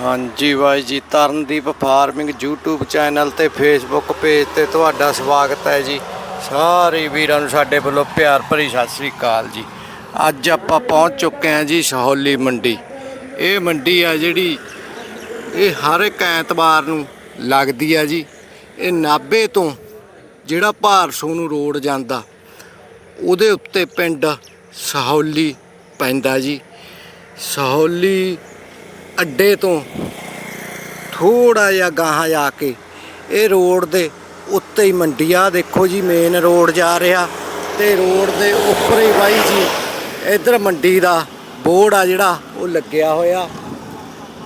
ਹਾਂਜੀ ਬਾਈ ਜੀ, ਤਰਨਦੀਪ ਫਾਰਮਿੰਗ YouTube ਚੈਨਲ ਤੇ Facebook ਪੇਜ ਤੇ ਤੁਹਾਡਾ ਸਵਾਗਤ ਹੈ ਜੀ। ਸਾਰੇ ਵੀਰਾਂ ਨੂੰ ਸਾਡੇ ਵੱਲੋਂ ਪਿਆਰ ਭਰੀ ਸਤਿ ਸ੍ਰੀ ਅਕਾਲ ਜੀ। ਅੱਜ ਆਪਾਂ ਪਹੁੰਚ ਚੁੱਕੇ ਹਾਂ ਜੀ ਸਹੌਲੀ ਮੰਡੀ। ਇਹ ਮੰਡੀ ਆ ਜਿਹੜੀ, ਇਹ ਹਰ ਇੱਕ ਐਤਵਾਰ ਨੂੰ ਲੱਗਦੀ ਆ ਜੀ। ਇਹ ਨਾਭੇ ਤੋਂ ਜਿਹੜਾ ਭਾਰਸੋ ਨੂੰ ਰੋਡ ਜਾਂਦਾ, ਉਹਦੇ ਉੱਤੇ ਪਿੰਡ ਸਹੌਲੀ ਪੈਂਦਾ ਜੀ। ਸਹੌਲੀ ਅੱਡੇ ਤੋਂ ਥੋੜਾ ਜਿਹਾ ਗਾਹਾਂ ਜਾ ਕੇ ਇਹ ਰੋਡ ਦੇ ਉੱਤੇ ਹੀ ਮੰਡੀ ਆ। ਦੇਖੋ ਜੀ ਮੇਨ ਰੋਡ ਜਾ ਰਿਹਾ ਤੇ ਰੋਡ ਦੇ ਉੱਪਰ ਹੀ ਬਾਈ ਜੀ, ਇੱਧਰ ਮੰਡੀ ਦਾ ਬੋਰਡ ਆ ਜਿਹੜਾ, ਉਹ ਲੱਗਿਆ ਹੋਇਆ।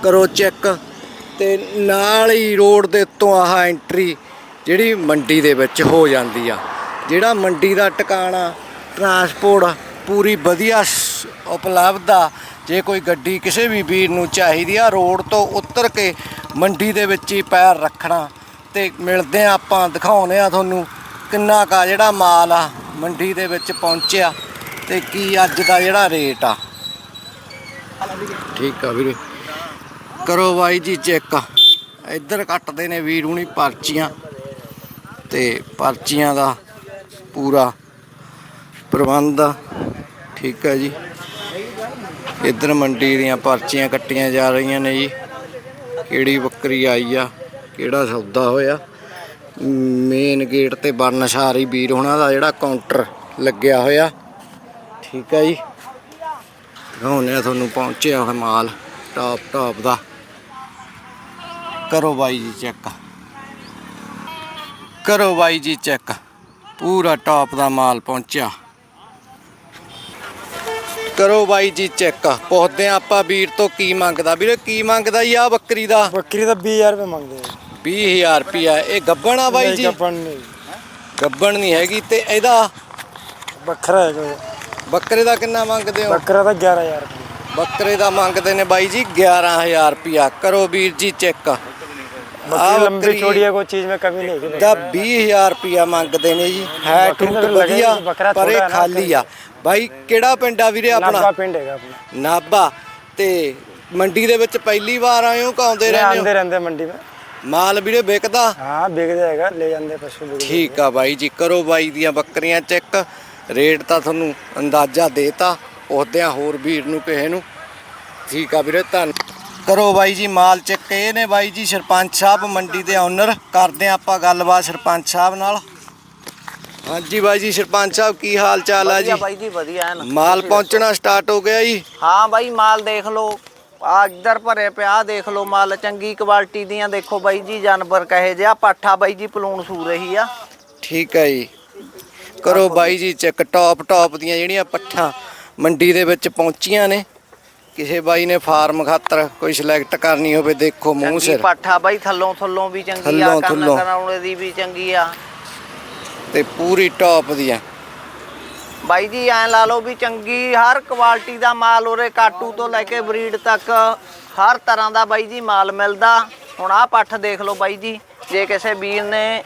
ਕਰੋ ਚੈੱਕ ਤੇ ਨਾਲ ਹੀ ਰੋਡ ਦੇ ਉੱਤੋਂ ਆਹ ਐਂਟਰੀ ਜਿਹੜੀ ਮੰਡੀ ਦੇ ਵਿੱਚ ਹੋ ਜਾਂਦੀ ਆ। ਜਿਹੜਾ ਮੰਡੀ ਦਾ ਟਿਕਾਣਾ ਟਰਾਂਸਪੋਰਟ ਪੂਰੀ ਵਧੀਆ ਸ- ਉਪਲਬਧ ਆ। ਜੇ ਕੋਈ ਗੱਡੀ ਕਿਸੇ ਵੀ ਵੀਰ ਨੂੰ ਚਾਹੀਦੀ ਆ, ਰੋਡ ਤੋਂ ਉਤਰ ਕੇ ਮੰਡੀ ਦੇ ਵਿੱਚ ਹੀ ਪੈਰ ਰੱਖਣਾ। ਤੇ ਮਿਲਦੇ ਆ ਆਪਾਂ ਦਿਖਾਉਨੇ ਆ ਤੁਹਾਨੂੰ ਕਿੰਨਾ ਕਾ ਜਿਹੜਾ ਮਾਲ ਆ, ਮੰਡੀ ਦੇ ਵਿੱਚ ਪਹੁੰਚਿਆ ਤੇ ਕੀ ਅੱਜ ਦਾ ਜਿਹੜਾ ਰੇਟ ਆ। ਠੀਕ ਆ ਵੀਰੇ। ਕਰੋ ਬਾਈ ਜੀ ਚੈੱਕ। ਇੱਧਰ ਕੱਟਦੇ ਨੇ ਵੀਰ ਹੁਣੀ ਪਰਚੀਆਂ ਤੇ ਪਰਚੀਆਂ ਦਾ ਪੂਰਾ ਪ੍ਰਬੰਧ। ਆ ਠੀਕ ਹੈ ਜੀ। ਇੱਧਰ ਮੰਡੀ ਦੀਆਂ ਪਰਚੀਆਂ ਕੱਟੀਆਂ ਜਾ ਰਹੀਆਂ ਨੇ ਜੀ। ਕਿਹੜੀ ਬੱਕਰੀ ਆਈ ਆ, ਕਿਹੜਾ ਸੌਦਾ ਹੋਇਆ। ਮੇਨ ਗੇਟ ਤੇ ਬਰਨਸ਼ਾਰੀ ਵੀਰ ਹੁਣਾਂ ਦਾ ਜਿਹੜਾ ਕਾਊਂਟਰ ਲੱਗਿਆ ਹੋਇਆ। ਠੀਕ ਹੈ ਜੀ। ਦਿਖਾਉਂਦੇ ਆ ਤੁਹਾਨੂੰ ਪਹੁੰਚਿਆ ਹੋਇਆ ਮਾਲ ਟਾਪ ਟਾਪ ਦਾ। ਕਰੋ ਬਾਈ ਜੀ ਚੈੱਕ। ਕਰੋ ਬਾਈ ਜੀ ਚੈੱਕ। ਪੂਰਾ ਟਾਪ ਦਾ ਮਾਲ ਪਹੁੰਚਿਆ। ਕਰੋ ਬਾਈ ਜੀ ਚੈੱਕ। ਪੁੱਛਦੇ ਆ ਆਪਾਂ ਵੀਰ ਤੋਂ ਕੀ ਮੰਗਦਾ। ਵੀਰੇ ਕੀ ਮੰਗਦਾ ਜੀ ਬੱਕਰੀ ਦਾ? ਬੱਕਰੀ ਦਾ 20000 ਰੁਪਏ ਮੰਗਦੇ ਆ। 20000 ਰੁਪਿਆ ਇਹ ਗੱਬਣ ਆ ਬਾਈ ਜੀ? ਗੱਬਣ ਨਹੀਂ। ਗੱਬਣ ਨਹੀਂ ਹੈਗੀ ਤੇ ਇਹਦਾ? ਬੱਕਰਾ ਹੈਗਾ ਬੱਕਰੇ ਦਾ ਕਿੰਨਾ ਮੰਗਦੇ ਹੋ? ਬੱਕਰਾ ਦਾ 11000 ਰੁਪਏ। ਬੱਕਰੇ ਦਾ ਮੰਗਦੇ ਨੇ ਬਾਈ ਜੀ 11000 ਰੁਪਿਆ ਕਰੋ ਵੀਰ ਜੀ ਚੈੱਕ। ਬੱਕਰੀ ਲੰਬੀ ਚੌੜੀ ਚੀਜ਼ ਮੈਂ ਕਮੀ ਨਹੀਂ ਹੈਗੀ। 20000 ਰੁਪਿਆ ਮੰਗਦੇ ਨੇ ਜੀ। ਹੈ ਟੁੱਟ ਵਧੀਆ ਪਰ ਇਹ ਖਾਲੀ ਆ। ਬਾਈ ਕਿਹੜਾ ਪਿੰਡ ਆ ਵੀਰੇ ਆਪਣਾ? ਨਾਗਾ ਪਿੰਡ ਹੈਗਾ ਆਪਣਾ। ਨਾਭਾ। ਤੇ ਮੰਡੀ ਦੇ ਵਿੱਚ ਪਹਿਲੀ ਵਾਰ ਆਏ ਹੋ ਕਿ ਰਹਿੰਦੇ ਹੋ? ਆਂਦੇ ਰਹਿੰਦੇ ਮੰਡੀ ਮੈਂ ਮਾਲ ਵੀਰੇ ਵਿਕਦਾ? ਹਾਂ ਵਿਕਦਾ ਹੈਗਾ ਲੈ ਜਾਂਦੇ ਪਸ਼ੂ ਵਿਕਦੇ ਠੀਕ ਆ ਬਾਈ ਜੀ ਕਰੋ ਬਾਈ ਦੀਆਂ ਬੱਕਰੀਆਂ ਚੈੱਕ। ਰੇਟ ਤਾਂ ਤੁਹਾਨੂੰ ਅੰਦਾਜ਼ਾ ਦੇਤਾ ਉਹਦਿਆਂ ਹੋਰ ਵੀਰ ਨੂੰ ਕਿਸੇ ਨੂੰ। ਠੀਕ ਆ ਵੀਰੇ ਧੰਨ। ਕਰੋ ਬਾਈ ਜੀ ਮਾਲ ਚੈੱਕ। ਇਹ ਨੇ ਬਾਈ ਜੀ ਸਰਪੰਚ ਸਾਹਿਬ ਮੰਡੀ ਦੇ ਓਨਰ ਕਰਦੇ ਆ ਆਪਾਂ ਗੱਲਬਾਤ ਸਰਪੰਚ ਸਾਹਿਬ ਨਾਲ। ਹਾਂਜੀ ਬਾਈ ਜੀ ਸਰਪੰਚ ਸਾਹਿਬ ਕੀ ਹਾਲ ਚਾਲ ਆ ਜੀ? ਵਧੀਆ ਬਾਈ ਜੀ ਵਧੀਆ ਹੈ ਨਾ ਮਾਲ ਪਹੁੰਚਣਾ ਸਟਾਰਟ ਹੋ ਗਿਆ ਜੀ? ਹਾਂ ਬਾਈ ਮਾਲ ਦੇਖ ਲਓ। ਆ ਇੱਧਰ ਭਰੇ ਪਿਆ ਦੇਖ ਲਓ ਮਾਲ ਚੰਗੀ ਕੁਆਲਿਟੀ ਦੀਆਂ। ਦੇਖੋ ਬਾਈ ਜੀ ਜਾਨਵਰ ਕਹੇ ਜਿਆ ਪਾਠਾ ਬਾਈ ਜੀ ਪਲੂਣ ਸੂ ਰਹੀ ਆ। ਠੀਕ ਹੈ ਜੀ। ਕਰੋ ਬਾਈ ਜੀ ਚੈੱਕ ਟੌਪ ਟੌਪ ਦੀਆਂ ਜਿਹੜੀਆਂ ਪੱਠਾਂ ਮੰਡੀ ਦੇ ਵਿੱਚ ਪਹੁੰਚੀਆਂ ਨੇ। ਕਿਸੇ ਬਾਈ ਨੇ ਫਾਰਮ ਖਾਤਰ ਕੋਈ ਸਿਲੈਕਟ ਕਰਨੀ ਹੋਵੇ ਦੇਖੋ ਮੂੰਹ ਚੰਗੀ ਸਿਰ। ਪਾਠਾ ਬਾਈ ਥੱਲੋਂ ਥੱਲੋਂ ਵੀ ਚੰਗੀ ਆ ਥੱਲੋਂ। ਕਰਾਉਣੇ ਦੀ ਵੀ ਚੰਗੀ ਆ। ਤੇ ਪੂਰੀ ਟੌਪ ਦੀਆਂ ਬਾਈ ਜੀ ਐ ਲਾ ਲਓ ਵੀ ਚੰਗੀ ਹਰ ਕੁਆਲਿਟੀ ਦਾ ਮਾਲ ਉਰੇ ਕਾਟੂ ਤੋਂ ਲੈ ਕੇ ਬਰੀਡ ਤੱਕ ਹਰ ਤਰ੍ਹਾਂ ਦਾ ਬਾਈ ਜੀ ਮਾਲ ਮਿਲਦਾ। ਹੁਣ ਆਹ ਪੱਠ ਦੇਖ ਲਓ ਬਾਈ ਜੀ ਜੇ ਕਿਸੇ ਵੀਰ ਨੇ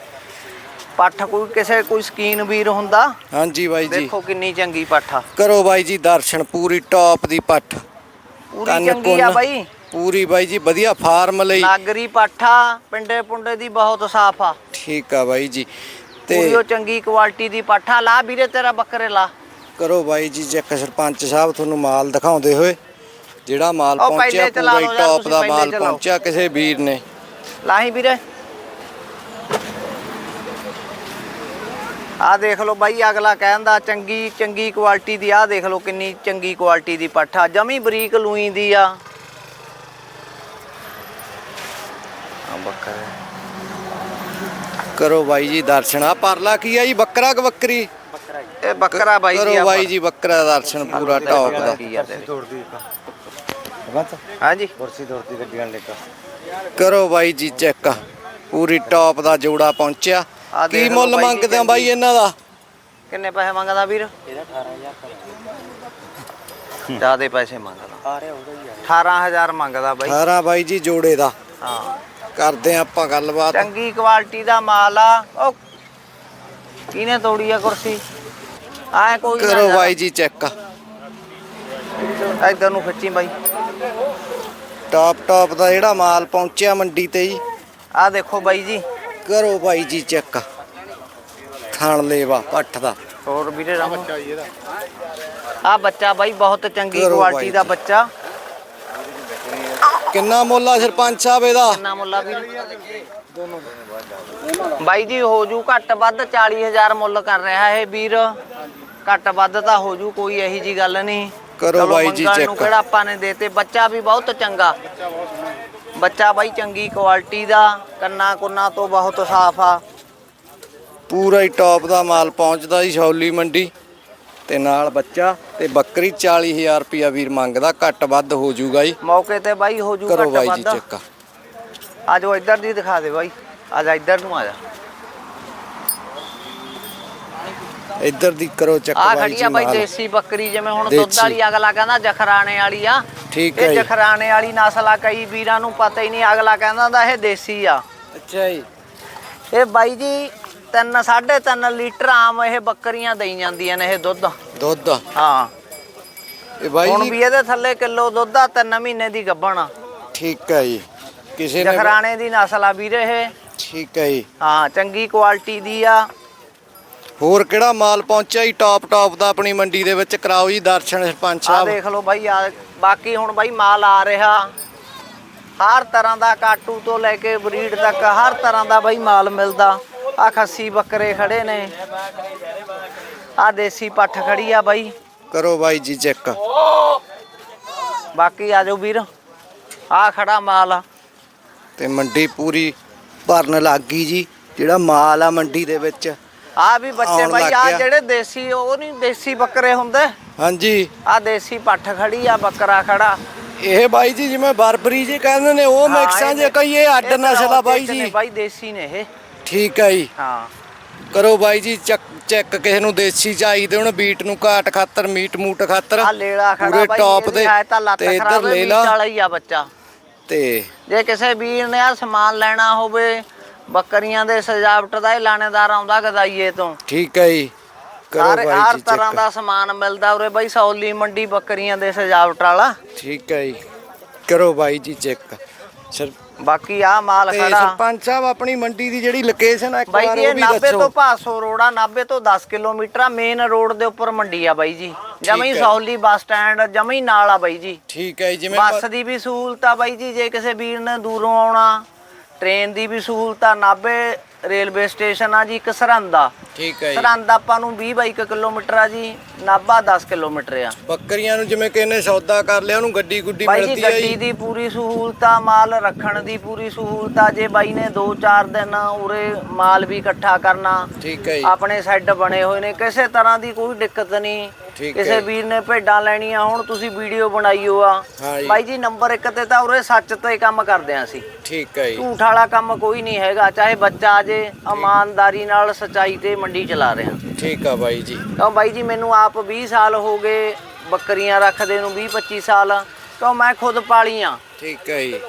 ਪੱਠ ਕੋਈ ਕਿਸੇ ਕੋਈ ਸਕੀਨ ਵੀਰ ਹੁੰਦਾ ਹਾਂਜੀ ਬਾਈ ਜੀ। ਦੇਖੋ ਕਿੰਨੀ ਚੰਗੀ ਪੱਠ ਆ। ਕਰੋ ਬਾਈ ਜੀ ਦਰਸ਼ਨ ਪੂਰੀ ਟੌਪ ਦੀ ਪੱਠ। ਪੂਰੀ ਕੰਨ ਚੰਗੀ ਆ ਕੁੰਨ। ਬਾਈ। ਪੂਰੀ ਬਾਈ ਜੀ ਵਧੀਆ ਫਾਰਮ ਲਈ। ਨਾਗਰੀ ਪਾਠਾ ਪਿੰਡੇ ਪੁੰਡੇ ਦੀ ਬਹੁਤ ਸਾਫ਼ ਆ। ਠੀਕ ਆ ਬਾਈ ਜੀ। ਤੇ ਉਹ ਚੰਗੀ ਕੁਆਲਿਟੀ ਦੀ ਪਾਠਾ ਲਾ ਵੀਰੇ ਤੇਰਾ ਬੱਕਰੇ ਲਾ। ਕਰੋ ਬਾਈ ਜੀ ਚੈੱਕ ਸਰਪੰਚ ਸਾਹਿਬ ਤੁਹਾਨੂੰ ਮਾਲ ਦਿਖਾਉਂਦੇ ਹੋਏ ਜਿਹੜਾ ਮਾਲ ਪਹੁੰਚਿਆ ਪੂਰਾ ਟੌਪ ਦਾ ਮਾਲ। ਪਹੁੰਚਿਆ ਕਿਸੇ ਵੀਰ ਨੇ। ਲਾਹੀਂ ਵੀਰੇ। ਆ ਦੇਖ ਲਓ ਬਾਈ ਅਗਲਾ ਕਹਿੰਦਾ ਚੰਗੀ ਚੰਗੀ ਕੁਆਲਿਟੀ ਦੀ ਆ ਦੇਖ ਲਓ ਕਿੰਨੀ ਚੰਗੀ ਕੁਆਲਿਟੀ ਦੀ ਪਾਠਾ ਜਮੀ ਬਰੀਕ ਲੂਈ ਦੀ ਆ। ਆ ਬੱਕਰੇ। ਕਰੋ ਬਾਈ ਜੀ ਦਰਸ਼ਨ। ਆ ਪਰਲਾ ਕੀ ਆ ਜੀ? ਬੱਕਰਾ ਬੱਕਰੀ? ਇਹ ਬੱਕਰਾ ਬਾਈ ਜੀ ਕਰੋ ਬਾਈ ਜੀ ਬੱਕਰਾ ਦਰਸ਼ਨ ਪੂਰਾ ਟੌਪ ਦਾ। ਕਰੋ ਬਾਈ ਜੀ ਚੈੱਕ। ਪੂਰੀ ਟੌਪ ਦਾ ਜੋੜਾ ਪਹੁੰਚਿਆ। ਕੀ ਮੁੱਲ ਮੰਗਦੇ ਆ ਬਾਈ ਇਹਨਾਂ ਦਾ? ਕਿੰਨੇ ਪੈਸੇ ਮੰਗਦਾ ਵੀਰ? ਇਹਦਾ 18000 ਪੈਸੇ ਮੰਗਦਾ। ਆ ਰਿਹਾ ਉਹਦਾ ਹੀ 18000 ਮੰਗਦਾ ਬਾਈ। 18 ਬਾਈ ਜੀ ਜੋੜੇ ਦਾ। ਹਾਂ। ਕਰਦੇ ਆ ਆਪਾਂ ਗੱਲਬਾਤ। ਚੰਗੀ ਕੁਆਲਿਟੀ ਦਾ ਮਾਲ ਆ। ਉਹ ਕਿਹਨੇ ਤੋੜੀ ਆ ਕੁਰਸੀ? ਐ ਕੋਈ ਨਾ ਕਰੋ। ਬਾਈ ਜੀ ਚੈੱਕ। ਇੱਧਰ ਨੂੰ ਖਿੱਚੀ ਬਾਈ। ਟਾਪ ਟਾਪ ਦਾ ਜਿਹੜਾ ਮਾਲ ਪਹੁੰਚਿਆ ਮੰਡੀ ਤੇ ਜੀ। ਆ ਦੇਖੋ ਬਾਈ ਜੀ। ਕਰੋ ਬਾਈ ਜੀ ਚੈੱਕ। ਥਣ ਲੇਵਾ ਪੱਠ ਦਾ। ਹੋਰ ਵੀਰੇ ਰਾਮ ਆ ਬੱਚਾ ਬਾਈ ਬਹੁਤ ਚੰਗੀ ਕਰੋ ਕੁਆਲਿਟੀ ਦਾ ਜੀ। ਬੱਚਾ। ਕਿੰਨਾ ਮੁੱਲ ਆ ਸਰਪੰਚ ਸਾਹਿਬ ਇਹਦਾ? ਕਿੰਨਾ ਮੁੱਲਾ ਵੀਰ? ਬਾਈ ਜੀ ਹੋ ਜੂ ਘੱਟ ਵੱਧ 40000 ਮੁੱਲ ਕਰ ਰਿਹਾ ਇਹ ਵੀਰ। ਘੱਟ ਵੱਧ ਤਾਂ ਹੋ ਜੂ ਕੋਈ ਇਹੀ ਜੀ ਗੱਲ ਨਹੀਂ। ਕਰੋ ਚਲੋ ਬਾਈ ਜੀ। ਨੂੰ ਕਿਹੜਾ ਆਪਾਂ ਨੇ ਦੇਤੇ। ਬੱਚਾ ਵੀ ਬਹੁਤ ਚੰਗਾ। ਬੱਚਾ ਬਾਈ ਚੰਗੀ ਕੁਆਲਿਟੀ ਦਾ ਕੰਨਾ ਕੁੰਨਾ ਤੋਂ ਬਹੁਤ ਸਾਫ਼ ਆ। ਪੂਰਾ ਹੀ ਟੌਪ ਦਾ ਮਾਲ ਪਹੁੰਚਦਾ ਜੀ ਸ਼ੌਲੀ ਮੰਡੀ। ਤੇ ਨਾਲ ਬੱਚਾ ਤੇ ਬੱਕਰੀ 40000 ਰੁਪਿਆ ਵੀਰ ਮੰਗਦਾ ਘੱਟ ਵੱਧ ਹੋ ਜਾਊਗਾ ਜੀ। ਮੌਕੇ ਤੇ ਬਾਈ ਹੋ ਜੂ ਕਰੋ ਬਾਈ ਜੀ ਚੈੱਕ। ਆ ਜਾਓ ਇੱਧਰ ਦੀ ਦਿਖਾ ਦੇ ਬਾਈ। ਆ ਜਾ ਇੱਧਰ ਨੂੰ ਆ ਜਾ। ਇੱਧਰ ਦੀ ਕਰੋ ਚੱਕ ਆ ਬਾਈ ਖੜੀ ਜੀ ਆ ਬਾਈ ਨਾਲ। ਦੇਸੀ ਬੱਕਰੀ ਜਿਵੇਂ ਹੁਣ ਦੁੱਧ ਦੇਸੀ। ਵਾਲੀ ਅਗਲਾ ਕਹਿੰਦਾ ਜਖਰਾਣੇ ਵਾਲੀ ਆ। ਠੀਕ ਹੈ ਇਹ ਜੀ। ਜਖਰਾਣੇ ਵਾਲੀ ਨਸਲ ਆ ਕਈ ਵੀਰਾਂ ਨੂੰ ਪਤਾ ਹੀ ਨਹੀਂ ਅਗਲਾ ਕਹਿੰਦਾ ਹੁੰਦਾ ਇਹ ਦੇਸੀ ਆ। ਅੱਛਾ ਜੀ। ਇਹ ਬਾਈ ਜੀ ਤਿੰਨ ਸਾਢੇ ਤਿੰਨ ਲੀਟਰ ਆਮ ਇਹ ਬੱਕਰੀਆਂ ਦੇਈ ਜਾਂਦੀਆਂ ਨੇ ਇਹ ਦੁੱਧ। ਦੁੱਧ? ਹਾਂ। ਇਹ ਬਾਈ ਹੁਣ ਜੀ ਵੀ ਇਹਦੇ ਥੱਲੇ ਕਿਲੋ ਦੁੱਧ ਆ ਤਿੰਨ ਮਹੀਨੇ ਦੀ ਗੱਭਣ ਆ। ਠੀਕ ਹੈ ਜੀ। ਕਿਸੇ ਨੇ ਜਖਰਾਣੇ ਦੀ ਨਸਲ ਆ ਵੀਰੇ ਇਹ। ਠੀਕ ਹੈ ਜੀ। ਹਾਂ ਚੰਗੀ ਕੁਆਲਿਟੀ ਦੀ ਆ। ਹੋਰ ਕਿਹੜਾ ਮਾਲ ਪਹੁੰਚਿਆ ਜੀ ਟੌਪ ਟੌਪ ਦਾ ਆਪਣੀ ਮੰਡੀ ਦੇ ਵਿੱਚ? ਕਰਾਓ ਜੀ ਦਰਸ਼ਨ ਸਰਪੰਚ ਆ ਸਾਹਿਬ। ਦੇਖ ਲਓ ਬਾਈ ਆ ਬਾਕੀ ਹੁਣ ਬਾਈ ਮਾਲ ਆ ਰਿਹਾ। ਹਰ ਤਰ੍ਹਾਂ ਦਾ ਕਾਟੂ ਤੋਂ ਲੈ ਕੇ ਬਰੀਡ ਤੱਕ ਹਰ ਤਰ੍ਹਾਂ ਦਾ ਬਾਈ ਮਾਲ ਮਿਲਦਾ। ਆ ਖੱਸੀ ਬੱਕਰੇ ਖੜੇ ਨੇ। ਆ ਦੇਸੀ ਪੱਠ ਖੜੀ ਆ ਬਾਈ। ਕਰੋ ਬਾਈ ਜੀ ਚੈੱਕ। ਬਾਕੀ ਆ ਜਾਓ ਵੀਰ। ਆ ਖੜਾ ਮਾਲ ਆ। ਤੇ ਮੰਡੀ ਪੂਰੀ ਭਰਨ ਲੱਗ ਗਈ ਜੀ। ਜਿਹੜਾ ਮਾਲ ਆ ਮੰਡੀ ਦੇ ਵਿੱਚ। ਆ ਵੀ ਬੱਚੇ ਆਉਣ ਬਾਈ ਲੱਗ ਆ ਗਿਆ। ਜਿਹੜੇ ਦੇਸੀ ਉਹ ਨਹੀਂ ਦੇਸੀ ਬੱਕਰੇ ਹੁੰਦੇ। ਹਾਂਜੀ। ਆ ਦੇਸੀ ਪੱਠ ਖੜੀ ਆ ਬੱਕਰਾ ਖੜਾ। ਇਹ ਬਾਈ ਜੀ ਜਿਵੇਂ ਬਰਬਰੀ ਜੀ ਕਹਿੰਦੇ ਨੇ ਉਹ ਹਾਂ, ਮਿਕਸਾਂ ਜੇ ਇਹ- ਕਹੀਏ ਅੱਡ ਇਹ ਨਸਲ ਆ ਬਾਈ ਨੇ ਜੀ। ਬਾਈ ਦੇਸੀ ਨੇ ਇਹ। ਠੀਕ ਹੈ ਜੀ। ਹਾਂ। ਕਰੋ ਬਾਈ ਜੀ ਚੱਕ ਚੈੱਕ ਕਿਸੇ ਨੂੰ ਦੇਸੀ ਚਾਹੀਦੇ ਹੁਣ ਬੀਟ ਨੂੰ ਘਾਟ ਖਾਤਰ ਮੀਟ ਮੂਟ ਖਾਤਰ। ਆ ਲੇਲਾ ਖੜਾ ਬਾਈ ਟੌਪ ਦੇ ਹੈ ਤਾਂ ਲੱਤ ਖਰਾਬ ਲੈ ਹੈ ਲਾ। ਵਾਲਾ ਹੀ ਆ ਬੱਚਾ। ਤੇ ਜੇ ਕਿਸੇ ਵੀਰ ਨੇ ਆ ਸਮਾਨ ਲੈਣਾ ਹੋਵੇ ਬੱਕਰੀਆਂ ਦੇ ਸਜਾਵਟ ਦਾ ਇਹ ਲਾਣੇਦਾਰ ਆਉਂਦਾ ਗਦਾਈਏ ਤੋਂ। ਠੀਕ ਹੈ ਜੀ। ਕਰੋ ਹਰ ਬਾਈ ਹਰ ਜੀ ਤਰ੍ਹਾਂ ਚੈੱਕ। ਦਾ ਸਮਾਨ ਮਿਲਦਾ ਉਰੇ ਬਾਈ ਸੌਲੀ ਮੰਡੀ ਬੱਕਰੀਆਂ ਦੇ ਸਜਾਵਟ ਵਾਲਾ। ਠੀਕ ਹੈ ਜੀ। ਕਰੋ ਬਾਈ ਜੀ ਚੈੱਕ। ਸਰ ਬਾਕੀ ਆ ਮਾਲ ਤੇ ਖੜਾ। ਸਰਪੰਚ ਸਾਹਿਬ ਆਪਣੀ ਮੰਡੀ ਦੀ ਜਿਹੜੀ ਲੋਕੇਸ਼ਨ ਆ ਇੱਕ ਬਾਈ ਵਾਰ ਜੀ ਉਹ ਇਹ ਵੀ 90 ਤੋਂ ਦੱਸੋ ਭਾਸੋ ਰੋੜਾ 90 ਤੋਂ 10 ਕਿਲੋਮੀਟਰ ਆ ਮੇਨ ਰੋਡ ਦੇ ਉੱਪਰ ਮੰਡੀ ਆ ਬਾਈ ਜੀ। ਜਮਈ ਹੈ। ਸੌਲੀ ਬੱਸ ਸਟੈਂਡ ਜਮਈ ਨਾਲ ਆ ਬਾਈ ਜੀ। ਠੀਕ ਹੈ ਜੀ, ਜਿਵੇਂ ਬੱਸ ਦੀ ਵੀ ਸਹੂਲਤ ਆ ਬਾਈ ਜੀ ਜੇ ਕਿਸੇ ਵੀਰ ਨੇ ਦੂਰੋਂ ਆਉਣਾ ਟ੍ਰੇਨ ਦੀ ਵੀ ਸਹੂਲਤ ਆ ਨਾਭੇ ਰੇਲਵੇ ਸਟੇਸ਼ਨ ਆ ਜੀ ਇੱਕ ਸਰਹੰਦਾ ਠੀਕ ਹੈ ਜੀ। ਸਰਹੰਦ ਆਪਾਂ ਨੂੰ 20 ਬਾਈ ਕਿਲੋਮੀਟਰ ਆ ਜੀ ਨਾਭਾ 10 ਕਿਲੋਮੀਟਰ ਆ। ਬੱਕਰੀਆਂ ਨੂੰ ਜਿਵੇਂ ਕਿਸੇ ਨੇ ਸੌਦਾ ਕਰ ਲਿਆ ਉਹਨੂੰ ਗੱਡੀ ਗੁੱਡੀ ਬਾਈ ਜੀ ਮਿਲਦੀ ਹੈ ਗੱਡੀ ਜੀ ਦੀ ਪੂਰੀ ਸਹੂਲਤ ਆ ਮਾਲ ਰੱਖਣ ਦੀ ਪੂਰੀ ਸਹੂਲਤ ਆ ਜੇ ਬਾਈ ਨੇ 2-4 ਦਿਨ ਉਰੇ ਮਾਲ ਵੀ ਇਕੱਠਾ ਕਰਨਾ ਠੀਕ ਹੈ ਜੀ। ਆਪਣੇ ਸੈੱਡ ਬਣੇ ਹੋਏ ਨੇ ਕਿਸੇ ਤਰ੍ਹਾਂ ਦੀ ਕੋਈ ਦਿੱਕਤ ਨਹੀਂ। ਕਿਸੇ। ਵੀਰ ਨੇ ਭੇਡਾਂ ਲੈਣੀਆਂ ਹੁਣ ਤੁਸੀਂ ਵੀਡੀਓ ਬਣਾਈਓ ਆ। ਬਾਈ ਜੀ ਨੰਬਰ 1 ਤੇ ਤਾਂ ਉਰੇ ਸੱਚ ਤੇ ਕੰਮ ਕਰਦੇ ਆਂ ਅਸੀਂ। ਠੀਕ ਹੈ ਜੀ। ਝੂਠ ਵਾਲਾ ਕੰਮ ਕੋਈ ਨਹੀਂ ਹੈਗਾ ਚਾਹੇ ਬੱਚਾ ਆ ਜੇ ਇਮਾਨਦਾਰੀ ਨਾਲ ਸਚਾਈ ਤੇ ਮੰਡੀ ਚਲਾ ਰਹੇ। ਹਾਂ ਠੀਕ ਆ ਬਾਈ ਜੀ। ਕਿਉਂ ਬਾਈ ਜੀ ਮੈਨੂੰ ਆਪ 20 ਸਾਲ ਹੋ ਗਏ ਬੱਕਰੀਆਂ ਰੱਖਦੇ ਨੂੰ 20 25 ਸਾਲ। ਕਿਉਂ ਮੈਂ ਖੁਦ ਪਾਲੀਆਂ ਠੀਕ ਹੈ ਜੀ।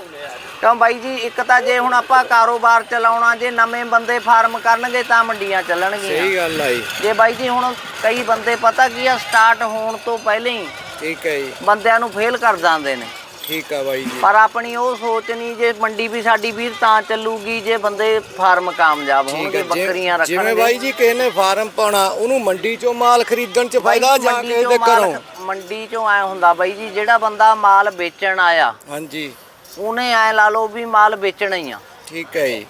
ਕਿਉਂ ਬਾਈ ਜੀ ਇੱਕ ਤਾਂ ਜੇ ਹੁਣ ਆਪਾਂ ਕਾਰੋਬਾਰ ਚਲਾਉਣਾ ਜੇ ਨਵੇਂ ਬੰਦੇ ਫਾਰਮ ਕਰਨਗੇ ਤਾਂ ਮੰਡੀਆਂ ਚੱਲਣਗੀਆਂ। ਸਹੀ ਗੱਲ ਆ ਜੀ। ਜੇ ਬਾਈ ਜੀ ਹੁਣ ਕਈ ਬੰਦੇ ਪਤਾ ਕੀ ਆ ਸਟਾਰਟ ਹੋਣ ਤੋਂ ਪਹਿਲਾਂ ਹੀ ਠੀਕ ਹੈ ਜੀ। ਬੰਦਿਆਂ ਨੂੰ ਫੇਲ ਕਰ ਜਾਂਦੇ ਨੇ। ਠੀਕ ਆ ਬਾਈ ਜੀ। ਪਰ ਆਪਣੀ ਉਹ ਸੋਚ ਨਹੀਂ ਜੇ ਮੰਡੀ ਵੀ ਸਾਡੀ ਵੀਰ ਤਾਂ ਚੱਲੂਗੀ ਜੇ ਬੰਦੇ ਫਾਰਮ ਕਾਮਯਾਬ ਹੋਣਗੇ ਬੱਕਰੀਆਂ ਜਿਵੇਂ- ਜਿਵੇਂ ਰੱਖਣਗੇ ਬਾਈ ਜੀ ਕਿਸੇ ਨੇ ਫਾਰਮ ਪਾਉਣਾ ਉਹਨੂੰ ਮੰਡੀ ਚੋਂ ਮਾਲ ਖਰੀਦਣ ਚ ਫਾਇਦਾ ਜੀ, ਕਿਸੇ ਦੇ ਘਰੋਂ? ਮੰਡੀ ਚੋਂ ਐ ਹੁੰਦਾ ਬਾਈ ਜੀ ਜਿਹੜਾ ਬੰਦਾ ਮਾਲ ਵੇਚਣ ਆਇਆ ਹਾਂਜੀ। ਉਹਨੇ ਐ ਲਾ ਲਓ ਵੀ ਮਾਲ ਵੇਚਣਾ ਹੀ ਆ। ਠੀਕ ਹੈ ਜੀ।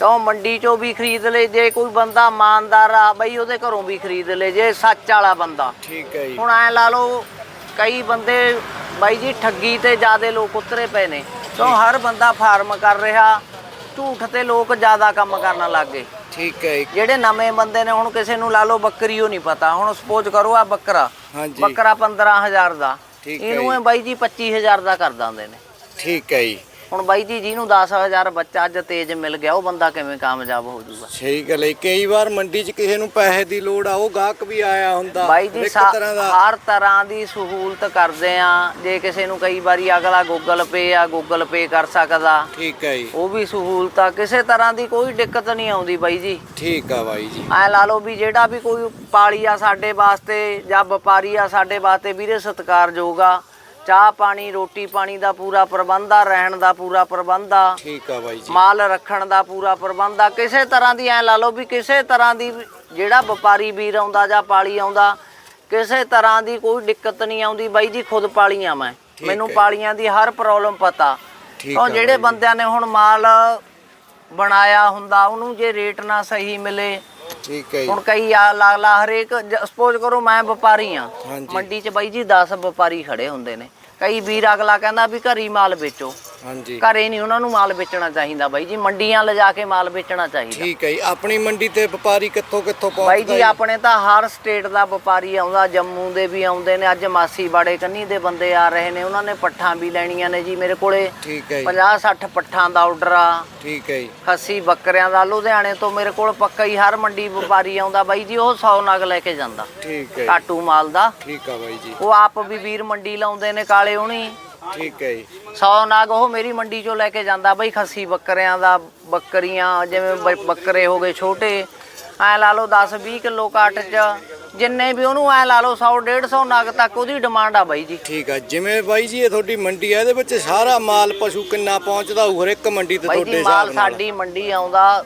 ਤਾਂ ਮੰਡੀ ਚੋਂ ਵੀ ਖਰੀਦ ਲੇ ਜੇ ਕੋਈ ਬੰਦਾ ਇਮਾਨਦਾਰ ਆ ਬਈ ਉਹਦੇ ਘਰੋਂ ਵੀ ਖਰੀਦ ਲੇ ਜੇ ਸੱਚ ਵਾਲਾ ਬੰਦਾ। ਠੀਕ ਹੈ ਜੀ। ਹੁਣ ਐ ਲਾ ਲਓ ਕਈ ਬੰਦੇ ਬਾਈ ਜੀ ਠੱਗੀ ਤੇ ਜਿਆਦੇ ਲੋਕ ਉਤਰੇ ਪਏ ਨੇ। ਕਿਉਂ ਹਰ ਬੰਦਾ ਫਾਰਮ ਕਰ ਰਿਹਾ ਝੂਠ ਤੇ ਲੋਕ ਜ਼ਿਆਦਾ ਕੰਮ ਕਰਨ ਲੱਗ ਗਏ। ਠੀਕ ਹੈ ਜਿਹੜੇ ਨਵੇਂ ਬੰਦੇ ਨੇ ਹੁਣ ਕਿਸੇ ਨੂੰ ਲਾ ਲਓ ਬੱਕਰੀ ਉਹ ਨਹੀਂ ਪਤਾ। ਹੁਣ ਸਪੋਜ਼ ਕਰੋ ਆ ਬੱਕਰਾ ਹਾਂਜੀ। ਬੱਕਰਾ 15000 ਦਾ। ਇਹਨੂੰ। ਇਹ ਬਾਈ ਜੀ 25000 ਦਾ ਕਰ ਦਿੰਦੇ ਨੇ। ਠੀਕ ਹੈ ਜੀ। ਹੁਣ ਬਾਈ ਜੀ ਜਿਹਨੂੰ 10000 ਬੱਚਾ ਅੱਜ ਤੇਜ਼ ਮਿਲ ਗਿਆ ਉਹ ਬੰਦਾ ਕਿਵੇਂ ਕਾਮਯਾਬ ਹੋ ਜਾਊਗਾ? ਸਹੀ ਗੱਲ ਹੈ ਕਈ ਵਾਰ ਮੰਡੀ 'ਚ ਕਿਸੇ ਨੂੰ ਪੈਸੇ ਦੀ ਲੋੜ ਆ ਉਹ ਗਾਹਕ ਵੀ ਆਇਆ ਹੁੰਦਾ ਬਾਈ ਜੀ ਸਾ- ਹਰ ਤਰ੍ਹਾਂ ਦੀ ਸਹੂਲਤ ਕਰਦੇ ਆ ਜੇ ਕਿਸੇ ਨੂੰ ਕਈ ਵਾਰੀ ਅਗਲਾ ਗੂਗਲ ਪੇ ਆ ਗੂਗਲ ਪੇ ਕਰ ਸਕਦਾ। ਠੀਕ ਹੈ ਜੀ। ਉਹ ਵੀ ਸਹੂਲਤ ਆ ਕਿਸੇ ਤਰ੍ਹਾਂ ਦੀ ਕੋਈ ਦਿੱਕਤ ਨਹੀਂ ਆਉਂਦੀ ਬਾਈ ਜੀ। ਠੀਕ ਆ ਬਾਈ ਜੀ। ਐ ਲਾ ਲਓ ਵੀ ਜਿਹੜਾ ਵੀ ਕੋਈ ਪਾਲੀ ਆ ਸਾਡੇ ਵਾਸਤੇ ਜਾਂ ਵਪਾਰੀ ਆ ਸਾਡੇ ਵਾਸਤੇ ਵੀਰੇ ਸਤਿਕਾਰਯੋਗ ਆ। ਚਾਹ ਪਾਣੀ ਰੋਟੀ ਪਾਣੀ ਦਾ ਪੂਰਾ ਪ੍ਰਬੰਧ ਆ ਰਹਿਣ ਦਾ ਪੂਰਾ ਪ੍ਰਬੰਧ ਆ। ਠੀਕ ਆ ਬਾਈ ਜੀ। ਮਾਲ ਰੱਖਣ ਦਾ ਪੂਰਾ ਪ੍ਰਬੰਧ ਆ। ਕਿਸੇ ਤਰ੍ਹਾਂ ਦੀ ਐ ਲਾ ਲਓ ਵੀ ਕਿਸੇ ਤਰ੍ਹਾਂ ਦੀ ਜਿਹੜਾ ਵਪਾਰੀ ਵੀਰ ਆਉਂਦਾ ਜਾਂ ਪਾਲੀ ਆਉਂਦਾ ਕਿਸੇ ਤਰ੍ਹਾਂ ਦੀ ਕੋਈ ਦਿੱਕਤ ਨਹੀਂ ਆਉਂਦੀ। ਬਾਈ ਜੀ ਖੁਦ ਪਾਲੀਆਂ ਮੈਂ। ਮੈਨੂੰ। ਪਾਲੀਆਂ ਦੀ ਹਰ ਪ੍ਰੋਬਲਮ ਪਤਾ। ਆ ਜਿਹੜੇ। ਬੰਦਿਆਂ ਨੇ ਹੁਣ ਮਾਲ ਬਣਾਇਆ ਹੁੰਦਾ ਉਹਨੂੰ ਜੇ ਰੇਟ ਨਾ ਸਹੀ ਮਿਲੇ ਠੀਕ ਹੈ ਜੀ। ਹੁਣ ਕਈ ਆ ਲਾ ਲਾ ਹਰੇਕ ਸਪੋਜ਼ ਕਰੋ ਮੈਂ ਵਪਾਰੀ ਆ ਹਾਂਜੀ। ਮੰਡੀ 'ਚ ਬਾਈ ਜੀ 10 ਵਪਾਰੀ ਖੜੇ ਹੁੰਦੇ ਨੇ। ਕਈ ਵੀਰ ਅਗਲਾ ਕਹਿੰਦਾ ਵੀ ਘਰੀ ਮਾਲ ਵੇਚੋ। ਹਾਂਜੀ। ਘਰੇ ਨਹੀਂ ਉਹਨਾਂ ਨੂੰ ਮਾਲ ਵੇਚਣਾ ਚਾਹੀਦਾ ਬਾਈ ਜੀ ਮੰਡੀਆਂ ਲਿਜਾ ਕੇ ਮਾਲ ਵੇਚਣਾ ਚਾਹੀਦਾ। ਠੀਕ ਹੈ ਜੀ ਆਪਣੀ ਮੰਡੀ ਤੇ ਵਪਾਰੀ ਕਿੱਥੋਂ ਕਿੱਥੋਂ ਬਾਈ ਪਹੁੰਚਦਾ ਜੀ? ਆਪਣੇ ਤਾਂ ਹਰ ਸਟੇਟ ਦਾ ਵਪਾਰੀ ਆਉਂਦਾ ਜੰਮੂ ਦੇ ਵੀ ਆਉਂਦੇ ਨੇ ਅੱਜ ਮਾਸੀ ਬਾੜੇ ਕੰਨੀ ਦੇ ਬੰਦੇ ਆ ਰਹੇ ਨੇ ਉਹਨਾਂ ਨੇ ਪੱਠਾਂ ਵੀ ਲੈਣੀਆਂ ਨੇ ਜੀ ਮੇਰੇ ਕੋਲੇ। ਠੀਕ ਹੈ ਜੀ। 50 60 ਪੱਠਾਂ ਦਾ ਆਰਡਰ ਆ। ਠੀਕ ਹੈ ਜੀ। ਖੱਸੀ ਬੱਕਰਿਆਂ ਦਾ ਲੁਧਿਆਣੇ ਤੋਂ ਮੇਰੇ ਕੋਲ ਪੱਕਾ ਹੀ ਹਰ ਮੰਡੀ ਵਪਾਰੀ ਆਉਂਦਾ ਬਾਈ ਜੀ ਉਹ 100 ਨਗ ਲੈ ਕੇ ਜਾਂਦਾ। ਠੀਕ ਹੈ ਕਾਟੂ ਮਾਲ ਦਾ। ਠੀਕ ਆ ਬਾਈ ਜੀ। ਉਹ ਆਪ ਵੀ ਵੀਰ ਮੰਡੀ ਲਾਉਂਦੇ ਨੇ ਕਾਲੇ ਹੁਣੀ ਠੀਕ ਹੈ ਜੀ। 100 ਨਗ ਉਹ ਮੇਰੀ ਮੰਡੀ ਚੋਂ ਲੈ ਕੇ ਜਾਂਦਾ ਬਈ ਖੱਸੀ ਬੱਕਰਿਆਂ ਦਾ ਬੱਕਰੀਆਂ ਜਿਵੇਂ ਬ- ਬੱਕਰੇ ਹੋ ਗਏ ਛੋਟੇ ਐ ਲਾ ਲਓ 10 20 ਕਿਲੋ ਕਾਟ ਚ ਜਿੰਨੇ ਵੀ ਉਹਨੂੰ ਐ ਲਾ ਲਓ 100 150 ਨਗ ਤੱਕ ਉਹਦੀ ਡਿਮਾਂਡ ਆ ਬਾਈ ਜੀ। ਠੀਕ ਆ ਜਿਵੇਂ ਬਾਈ ਜੀ ਇਹ ਤੁਹਾਡੀ ਮੰਡੀ ਆ ਇਹਦੇ ਵਿੱਚ ਸਾਰਾ ਮਾਲ ਪਸ਼ੂ ਕਿੰਨਾ ਪਹੁੰਚਦਾ ਹੋਊ ਹਰ ਇੱਕ ਮੰਡੀ ਤੇ ਬਾਈ ਤੁਹਾਡੇ ਜੀ ਮਾਲ ਹਿਸਾਬ ਨਾਲ? ਸਾਡੀ ਮੰਡੀ ਆਉਂਦਾ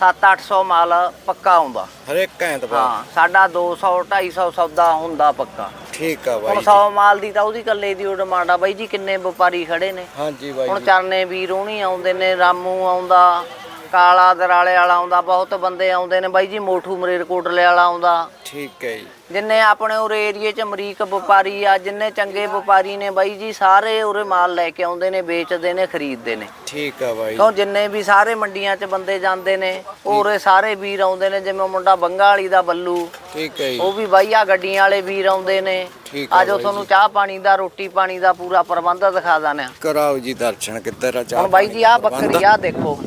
7-800 ਮਾਲ ਪੱਕਾ ਆਉਂਦਾ। ਹਰ ਇੱਕ ਐਤਵਾਰ? ਹਾਂ ਸਾਡਾ 200 250 ਸੌਦਾ ਹੁੰਦਾ ਪੱਕਾ। ਠੀਕ ਆ ਬਾਈ ਹੁਣ ਜੀ। 100 ਮਾਲ ਦੀ ਤਾਂ ਉਹਦੀ ਕੱਲੇ ਦੀ ਉਹ ਡਿਮਾਂਡ ਆ ਬਾਈ ਜੀ ਕਿੰਨੇ ਵਪਾਰੀ ਖੜੇ ਨੇ। ਹਾਂਜੀ ਬਾਈ ਹੁਣ ਜੀ। ਚਰਨੇ ਵੀਰ ਹੋਣੀ ਆਉਂਦੇ ਨੇ ਰਾਮੂ ਆਉਂਦਾ ਕਾਲਾ ਦਰਾਲੇ ਵਾਲਾ ਆਉਂਦਾ ਬਹੁਤ ਬੰਦੇ ਆਉਂਦੇ ਨੇ ਬਾਈ ਜੀ ਮੋਠੂ ਮਰੇਰਕੋਟਲੇ ਵਾਲਾ ਆਉਂਦਾ। ਠੀਕ ਹੈ ਜੀ। ਜਿੰਨੇ ਆਪਣੇ ਉਰੇ ਏਰੀਏ ਚ ਅਮਰੀਕ ਵਪਾਰੀ ਆ ਜਿੰਨੇ ਚੰਗੇ ਵਪਾਰੀ ਨੇ ਬਾਈ ਜੀ ਸਾਰੇ ਉਰੇ ਮਾਲ ਲੈ ਕੇ ਆਉਂਦੇ ਨੇ ਵੇਚਦੇ ਨੇ ਖਰੀਦਦੇ ਨੇ। ਠੀਕ ਆ ਬਾਈ। ਕਿਉਂ ਜਿੰਨੇ ਵੀ ਸਾਰੇ ਮੰਡੀਆਂ 'ਚ ਬੰਦੇ ਜਾਂਦੇ ਨੇ ਉਹ ਉਰੇ ਸਾਰੇ ਵੀਰ ਆਉਂਦੇ ਨੇ ਜਿਵੇਂ ਉਹ ਮੁੰਡਾ ਬੰਗਾ ਵਾਲੀ ਦਾ ਬੱਲੂ ਠੀਕ ਹੈ ਜੀ। ਉਹ ਵੀ ਬਾਈ ਆ ਗੱਡੀਆਂ ਵਾਲੇ ਵੀਰ ਆਉਂਦੇ ਨੇ। ਠੀਕ ਆ ਆਜੋ ਬਾਈ ਤੁਹਾਨੂੰ ਚਾਹ ਪਾਣੀ ਦਾ ਰੋਟੀ ਪਾਣੀ ਦਾ ਪੂਰਾ ਪ੍ਰਬੰਧ ਦਿਖਾ ਦਾਂ ਕਰਾਓ ਜੀ ਦਰਸ਼ਨ ਕਿੱਧਰ ਆ ਚਾਹ ਹੁਣ ਬਾਈ ਜੀ ਆ ਬੱਕਰੀ ਆ ਦੇਖੋ।